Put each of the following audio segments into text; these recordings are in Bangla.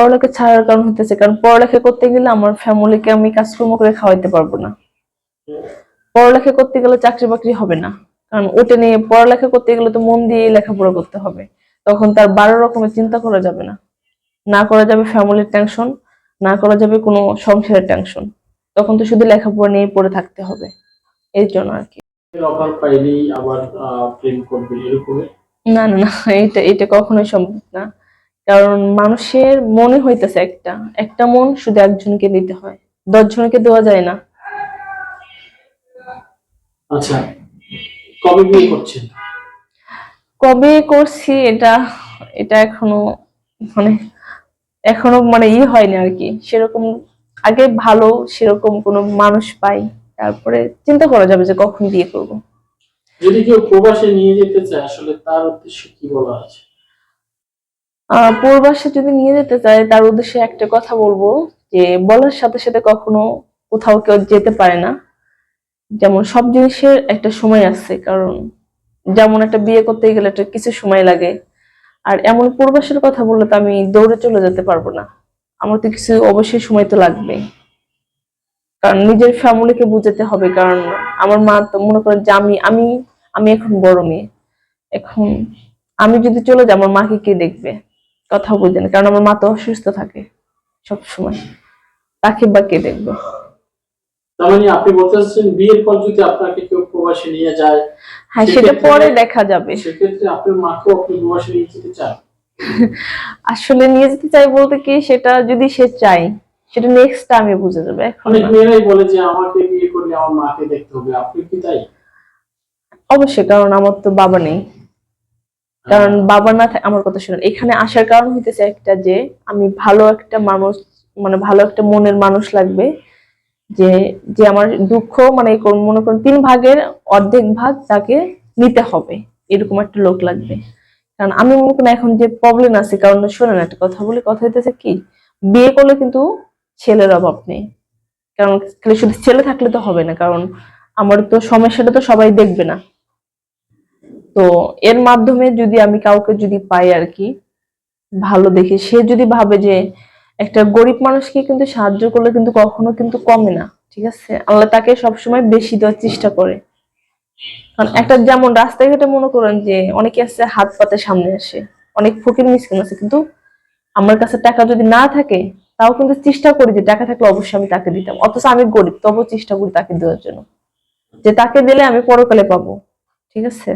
পড়ালেখা ছাড়ার কারণ হতেছে কারণ পড়ালেখা করতে গেলে আমার ফ্যামিলিকে আমি কাজকর্ম করে খাওয়াইতে পারব না। পড়ালেখা করতে গেলে চাকরি বাকরি হবে না কারণ ওটা নিয়ে পড়ালেখা করতে গেলে তো মন দিয়ে লেখাপড়া করতে হবে। তখন তার বারো রকমের চিন্তা করা যাবে না। না করা যাবে ফ্যামিলির টেনশন না করা যাবে কোনো সংসারের টেনশন তখন তো শুধু লেখাপড়া নিয়ে পড়ে থাকতে হবে। এই জন্য আর কি। না না না এটা এটা কখনোই সম্ভব না। কারণ মানুষের মনে হইতেছে একটা। একটা মন শুধু একজনকে দিতে হয়। দশ জনকে দেওয়া যায় না। আচ্ছা কবে বিয়ে করছেন? কবে করছি এটা এটা এখনও মানে এখনও মানে ই হয়নি আর কি। সেরকম আগে ভালো সেরকম কোনো মানুষ পাই। তারপরে চিন্তা করা যাবে যে কখন বিয়ে করব। যদি কেউ প্রবাসে নিয়ে যেতে চায় আসলে তার উদ্দেশ্যে কি বলা আছে? পূর্বাসে যদি নিয়ে যেতে চায়, তার উদ্দেশ্যে একটা কথা বলব যে, বলার সাথে সাথে কখনো কোথাও কেউ যেতে পারে না। যেমন সব জিনিসের একটা সময় আছে, কারণ যেমন একটা বিয়ে করতে গেলে একটা কিছু সময় লাগে। আর এমন পূর্বাসের কথা বললে তো আমি দৌড়ে চলে যেতে পারব না। আমার তো কিছু অবশ্যই সময় তো লাগবে। কারণ নিজের ফ্যামিলিকে বুঝাতে হবে, কারণ আমার মা তো মনে করেন যে আমি আমি আমি এখন বড় মেয়ে। এখন আমি যদি চলে যাই, আমার মাকে কে দেখবে? কথা বুঝে না কারণ আমার মা তো অসুস্থ থাকে সব সময় তাকে বা কে দেখবে? মানে আপনি বলতে চাচ্ছেন বিয়ের পর যদি আপনাকে কেউ প্রবাসে নিয়ে যায় হ্যাঁ সেটা পরে দেখা যাবে। সেক্ষেত্রে আপনার মাকেও আপনি প্রবাসে নিয়ে যেতে চান। আসলে নিয়ে যেতে চাই বলতে কি সেটা যদি সে চাই সেটা নেক্সট টাইমে বুঝে যাবে এখন অনেক না। মেয়েরাই বলে যে আমাকে বিয়ে করলে আমার মাকে দেখতে হবে। আপনি কি তাই? অবশ্যই কারণ আমার তো বাবা নেই। কারণ বাবা না আমার কথা শুনুন, এখানে আসার কারণ হইতেছে একটা যে, আমি ভালো একটা মানুষ মানে ভালো একটা মনের মানুষ লাগবে, যে যে আমার দুঃখ মানে মনে করেন তিন ভাগের অর্ধেক ভাগ তাকে নিতে হবে, এরকম একটা লোক লাগবে। কারণ আমি মনে করি এখন যে প্রবলেম আছে, কারণ শোনেন একটা কথা বলি, কথা হইতেছে কি, বিয়ে করলে কিন্তু ছেলের অভাব নেই। কারণ খালি শুধু ছেলে থাকলে তো হবে না, কারণ আমার তো সমস্যাটা তো সবাই দেখবে না। তো এর মাধ্যমে যদি আমি কাউকে যদি পাই আর কি, ভালো দেখে, সে যদি ভাবে যে একটা গরিব মানুষকে কিন্তু সাহায্য করলে কিন্তু কখনো কিন্তু কমে না, ঠিক আছে? আল্লাহ তাকে সবসময় বেশি দেওয়ার চেষ্টা করে। কারণ একটা যেমন রাস্তাঘাটে মনে করেন যে অনেকে আছে হাত পাতে সামনে আসে, অনেক ফকির মিসকিন আছে, কিন্তু আমার কাছে টাকা যদি না থাকে, তাও কিন্তু চেষ্টা করি যে টাকা থাকলে অবশ্যই আমি তাকে দিতাম। অথচ আমি গরিব, তবুও চেষ্টা করি তাকে দেওয়ার জন্য। যে তাকে দিলে আমি পরকালে পাবো, ঠিক আছে?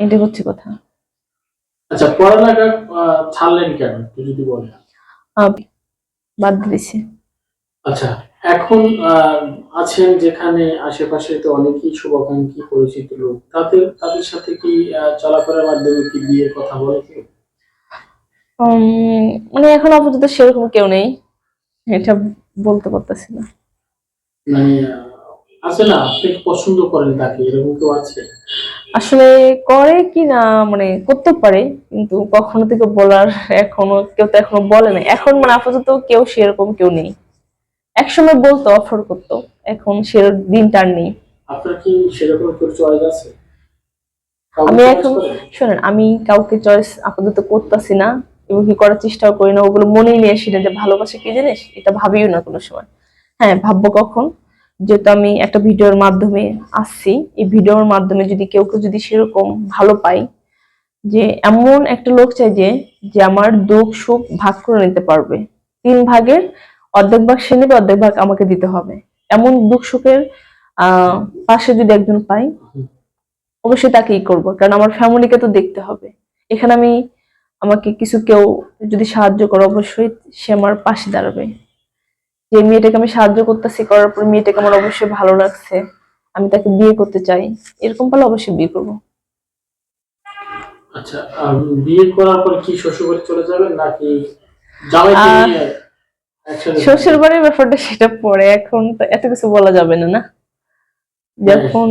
এটাই হচ্ছে কথা। আচ্ছা পড়ালেখা ছাড়লেন কেন যদি বলেন? বাদ দিয়েছি। আচ্ছা এখন আছেন যেখানে আশেপাশে তো অনেকেই শুভাকাঙ্ক্ষী পরিচিত লোক। তাদের তাদের সাথে কি চলাফেরার মাধ্যমে কি বিয়ের কথা বলে উম, মানে এখন আপাতত সেরকম কেউ নেই। এটা বলতে পারতেছি না। মানে আছে না? আপনি পছন্দ করেন তাকে? এরকম কেউ আছে? আসলে করে কি না মানে করতে পারে কিন্তু কখনো থেকে বলার এখনও কেউ তো এখনও বলে না এখন মানে আপাতত কেউ সেরকম কেউ নেই। একসময় বলতো অফার করতো এখন সে দিনটা আর নেই। আপনার কি সেরকম কেউ চয়েস আছে? আমি এখন শোনেন আমি কাউকে চয়েস আপাতত করতেছি না এবং কি করার চেষ্টাও করি না। ওগুলো মনেই নিয়ে আসি না যে ভালোবাসা কি জিনিস এটা ভাবিও না কোনো সময়। হ্যাঁ ভাববো কখন। যেহেতু আমি একটা ভিডিওর মাধ্যমে আসছি, এই ভিডিওর মাধ্যমে যদি কেউ কেউ যদি সেরকম ভালো পাই যে এমন একটা লোক চাই যে যে আমার দুঃখ সুখ ভাগ করে নিতে পারবে। তিন ভাগের অর্ধেক ভাগ সে নেবে, অর্ধেক ভাগ আমাকে দিতে হবে। এমন দুঃখ সুখের পাশে যদি একজন পাই, অবশ্যই তাকেই করব, কারণ আমার ফ্যামিলিকে তো দেখতে হবে। এখানে আমি, আমাকে কিছু কেউ যদি সাহায্য করে, অবশ্যই সে আমার পাশে দাঁড়াবে। যে মেয়েটাকে আমি সাহায্য করতেছি করার পর মেয়েটাকে আমার অবশ্যই ভালো লাগছে। আমি তাকে বিয়ে করতে চাই। এরকম পালে অবশ্যই বিয়ে করব। আচ্ছা বিয়ে করার পর কি শ্বশুর চলে যাবেন নাকি জামাইকে নিয়ে শ্বশুর বাড়ির ব্যাপারটা সেটা পরে। এখন তো এত কিছু বলা যাবে না না? যখন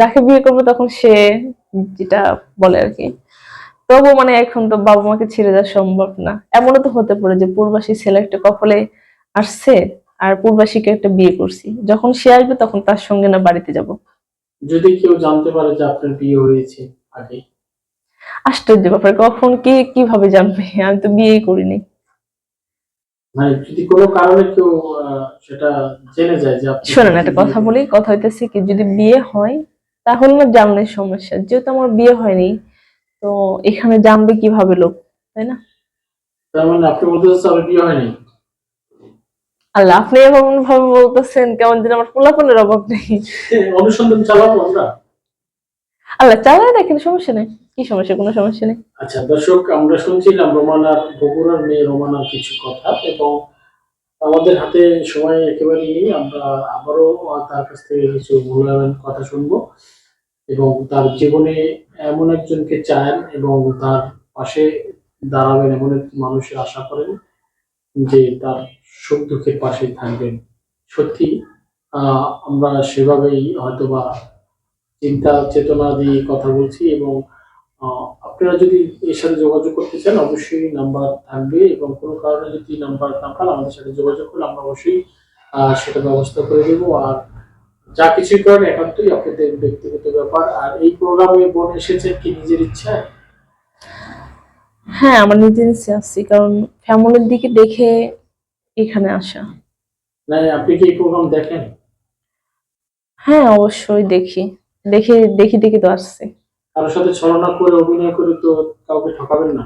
যাকে বিয়ে করব তখন সে যেটা বলে আর কি। তবু মানে এখন তো বাবা মাকে ছেড়ে যাওয়া সম্ভব না। এমনও তো হতে পারে যে পূর্বাসী ছেলে একটা কপালে আসছে আর পূর্বাসীকে একটা বিয়ে করছি। যখন সে আসবে তখন তার সঙ্গে না বাড়িতে যাব। যদি কেউ জানতে পারে যে আপনার বিয়ে হয়েছে আগে। আশ্চর্য ব্যাপার কখন কে কীভাবে জানবে? আমি তো বিয়েই করিনি। মানে যদি কোনো কারণে কেউ সেটা জেনে যায় যে শোনেন একটা কথা বলি কথা হইতেছে কি যদি বিয়ে হয় তাহলে না জানলে সমস্যা। যেহেতু আমার বিয়ে হয়নি তো এখানে জানবে কীভাবে লোক তাই না? তার মানে আপনি বলতে চাচ্ছেন বিয়ে হয়নি? আল্লাহ আপনি এমন ভাবে বলতেছেন কেমন যেন আমার পোলাপনের অভাব নেই। অনুসন্ধান চালাবো আমরা? আল্লাহ চালায় দেখেন সমস্যা নেই। কি সমস্যা কোনো সমস্যা নেই। আচ্ছা দর্শক আমরা শুনছিলাম রোমানার বগুড়ার মেয়ে রোমানার কিছু কথা এবং আমাদের হাতে সময় একেবারে নেই। আমরা আবারও তার কাছ থেকে কিছু মূল্যায়ন কথা শুনব এবং তার জীবনে এমন একজনকে চান এবং তার পাশে দাঁড়াবেন এমন একটি মানুষের আশা করেন। যে তার সুখ দুঃখের পাশে থাকবেন। সত্যি আমরা সেভাবেই হয়তোবা চিন্তা, চেতনা দিয়ে কথা বলছি এবং আপনারা যদি এর সাথে যোগাযোগ করতে চান, অবশ্যই নাম্বার থাকবে এবং কোনো কারণে যদি নাম্বার না পান, আমাদের সাথে যোগাযোগ করলে আমরা অবশ্যই সেটা ব্যবস্থা করে দেবো। আর যা কিছুই করেন একান্তই আপনাদের ব্যক্তিগত ব্যাপার। আর এই প্রোগ্রামে বোন এসেছে কি নিজের ইচ্ছায়? হ্যাঁ আমার নিজের ইচ্ছে আসছি কারণ ফ্যামিলির দিকে দেখে এখানে আসা। না আপনি কি প্রোগ্রাম দেখেন? হ্যাঁ অবশ্যই দেখি। দেখে দেখি দেখি তো আসছে। কারোর সাথে ছলনা করে অভিনয় করে তো কাউকে ঠকাবেন না?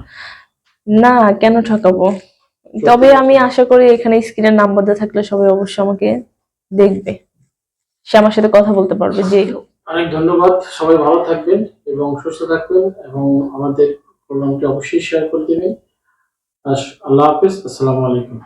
না কেন ঠকাবো? তবে আমি আশা করি এখানে স্ক্রিনের নাম্বার দেওয়া থাকলে সবাই অবশ্যই আমাকে দেখবে। সে আমার সাথে কথা বলতে পারবে যেই হোক অনেক ধন্যবাদ। সবাই ভালো থাকবেন এবং সুস্থ থাকবেন এবং আমাদের প্রোগ্রামটি অবশ্যই শেয়ার করে দেবেন। আল্লাহ হাফেজ আসসালামু আলাইকুম।